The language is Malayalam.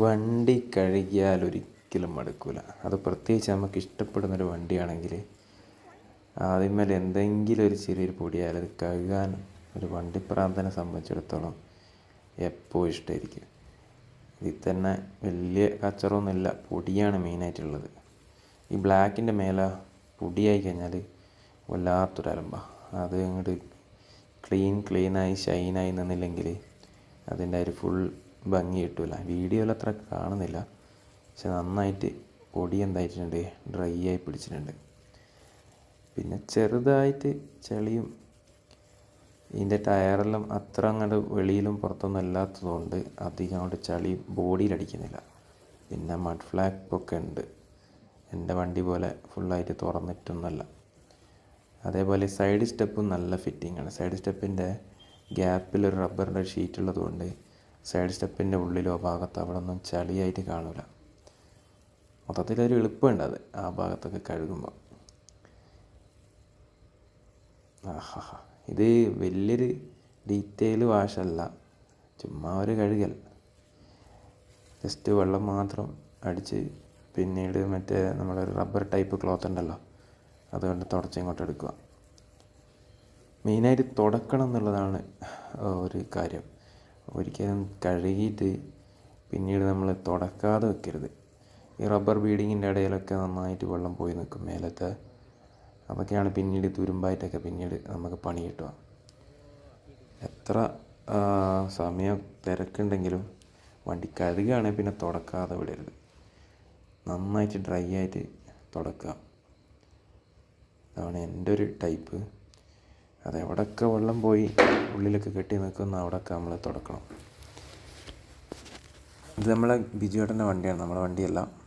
വണ്ടി കഴുകിയാൽ ഒരിക്കലും മടുക്കില്ല അത് പ്രത്യേകിച്ച് നമുക്ക് ഇഷ്ടപ്പെടുന്നൊരു വണ്ടിയാണെങ്കിൽ അതിന്മേൽ എന്തെങ്കിലും ഒരു ചെറിയൊരു പൊടിയായാലും അത് കഴുകാൻ ഒരു വണ്ടിപ്രാന്തനെ സംബന്ധിച്ചിടത്തോളം എപ്പോഴും ഇഷ്ടമായിരിക്കും. ഇതിൽ തന്നെ വലിയ കച്ചറൊന്നുമില്ല പൊടിയാണ് മെയിനായിട്ടുള്ളത് ഈ ബ്ലാക്കിന്റെ മേലെ പൊടിയായി കഴിഞ്ഞാൽ വല്ലാത്തൊരു അലമ്പാ. അത് അങ്ങോട്ട് ക്ലീൻ ക്ലീനായി ഷൈനായി നിന്നില്ലെങ്കിൽ അതിന്റെ ഒരു ഫുൾ ഭംഗി കിട്ടില്ല വീഡിയോയിൽ അത്ര കാണുന്നില്ല. പക്ഷെ നന്നായിട്ട് പൊടി എന്തായിട്ടുണ്ട് ഡ്രൈ ആയി പിടിച്ചിട്ടുണ്ട്. പിന്നെ ചെറുതായിട്ട് ചെളിയും ഇതിന്റെ ടയറെല്ലാം അത്ര അങ്ങോട്ട് വെളിയിലും പുറത്തൊന്നും അല്ലാത്തതുകൊണ്ട് അധികം അങ്ങോട്ട് ചളി ബോഡിയിലടിക്കുന്നില്ല പിന്നെ മഡ് ഫ്ലാപ്പ് ഒക്കെ ഉണ്ട്. എന്റെ വണ്ടി പോലെ ഫുള്ളായിട്ട് തുറന്നിട്ടൊന്നുമല്ല. അതേപോലെ സൈഡ് സ്റ്റെപ്പും നല്ല ഫിറ്റിംഗ് ആണ്. സൈഡ് സ്റ്റെപ്പിന്റെ ഗ്യാപ്പിൽ ഒരു റബ്ബറിന്റെ ഷീറ്റ് ഉള്ളതുകൊണ്ട് സൈഡ് സ്റ്റെപ്പിന്റെ ഉള്ളിലോ ഭാഗത്തോ അവിടെ ഒന്നും ചളിയായിട്ട് കാണില്ല മൊത്തത്തിലൊരു എളുപ്പമുണ്ട് അത് ആ ഭാഗത്തൊക്കെ കഴുകുമ്പോൾ ആഹാ ഇത് വലിയൊരു ഡീറ്റെയിൽ വാഷല്ല ചുമ്മാ ഒരു കഴുകൽ. ജസ്റ്റ് വെള്ളം മാത്രം അടിച്ച് പിന്നീട് മറ്റേ നമ്മളൊരു റബ്ബർ ടൈപ്പ് ക്ലോത്ത് ഉണ്ടല്ലോ അതുകൊണ്ട് തുടച്ച് ഇങ്ങോട്ട് എടുക്കുക. മെയിനായിട്ട് തുടക്കണം എന്നുള്ളതാണ് ഒരു കാര്യം. ഒരിക്കലും കഴുകിയിട്ട് പിന്നീട് നമ്മൾ തുടക്കാതെ വെക്കരുത്. ഈ റബ്ബർ ബീഡിങ്ങിന്റെ ഇടയിലൊക്കെ നന്നായിട്ട് വെള്ളം പോയി നിൽക്കും മേലത്തെ. അതൊക്കെയാണ് പിന്നീട് തുരുമ്പായിട്ടൊക്കെ പിന്നീട് നമുക്ക് പണി കിട്ടുക. എത്ര സമയം തിരക്കുണ്ടെങ്കിലും വണ്ടി കഴുകുകയാണെങ്കിൽ പിന്നെ തുടക്കാതെ വിടരുത്. നന്നായിട്ട് ഡ്രൈ ആയിട്ട് തുടക്കുക. അതാണ് എന്റെ ഒരു ടൈപ്പ്. അത് എവിടെയൊക്കെ വെള്ളം പോയി ഉള്ളിലൊക്കെ കെട്ടി നിൽക്കുന്ന അവിടെയൊക്കെ നമ്മൾ തുടക്കണം. ഇത് നമ്മളെ ബിജുവേട്ടന്റെ വണ്ടിയാണ്. നമ്മളെ വണ്ടിയല്ല.